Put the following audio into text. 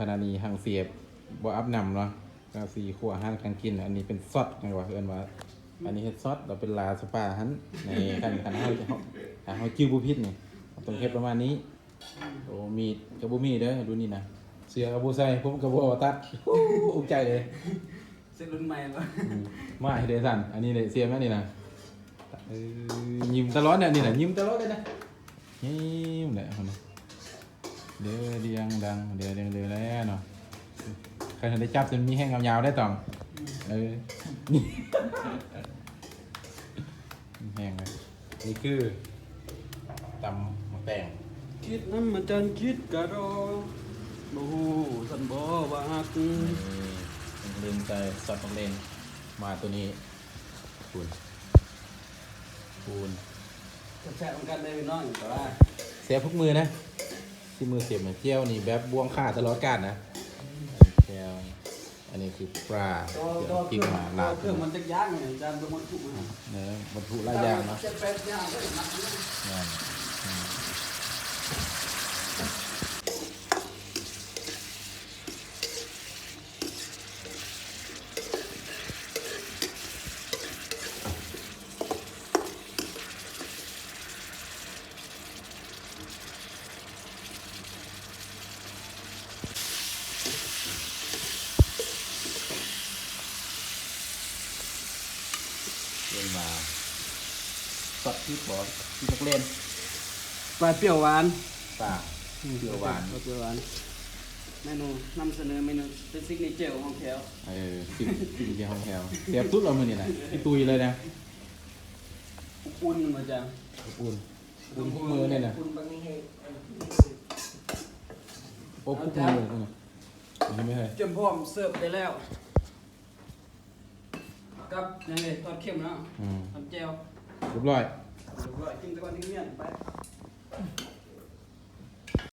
ขนาดนี้ทางเสียบบ่อัพนำเนาะก็สีขัวอาหารการกิน อันนี้เป็นซอสไงว่าเอิ้นว่า อันนี้เฮ็ดซอสเราเป็นลาสปาหันในคันคันเฮาเฮาถ้าเฮาจิ้วบ่ผิดนี่ต้องเฮ็ดประมาณนี้โอ้มีดกับบ่มีเด้อดูนี่นะเสื้อกับบ่ใส่ผมกับบ่เอาตัดโอ้อุ่นใจเลยเส้นรุ่นใหม่ก็อืมมาให้ได้สั่นอันนี้เลยเสียไหมนี่นะเออยิ้มตลอดเนี่ยนี่นะยิ้มตลอดเลยนะยิ้มเลยคนนี้ เดือเดียงดังเดือเดียงเดือแล้วเนาะใครทันได้จับจนมีแห้งยาวๆได้ต่องเออนี่แห้งเลยนี่คือตำหมูแตงคิดน้ำมันจันคิดกะดอบ่ฮู้สันบ่ว่าฮักนี่ผมลืมใจซอสของเลนมาตัวนี้คูณคูณแซ่บๆเหมือนกันเลยพี่น้องแต่ว่าเสียบทุกมือนะ ที่มือเสียบเหมือนเจียวนี่แบบบ่วงค่าตลอดกาลนะเจียวอันนี้คือปลาตัวเดี๋ยวตัวพริกมาลาดเครื่องมันจะย่างเนี่ยจานตัวมันถูกมาเนื้อวัตถุหลายอย่างเนาะ เจ็ดแปดอย่างก็หนักนะงานอืมเรียนมาสดพริกบอสพริกนักเล่นปลาเปรี้ยวหวานปลาเปรี้ยวหวานปลาเปรี้ยวหวานเมนูนำเสนอเมนูเป็นซิกเนเจอร์ของแถวเออกินกินเดียวของแถวเสียบทุดเรามือนี่นะพี่ตุยเลยนะอุ่นมาจ้ะอุ่นอุ่นพวกมือเนี่ยนะอุ่นบางนี้ให้โอ้พวกมือเลยนะเห็นไหมเฮ้ยเตรียมพร้อมเสิร์ฟได้แล้ว กับยังไงทอดเค็มเนาะอืมทำแจ่วเรียบร้อย เรียบร้อยกินตะวันนี้เมี่ยนไป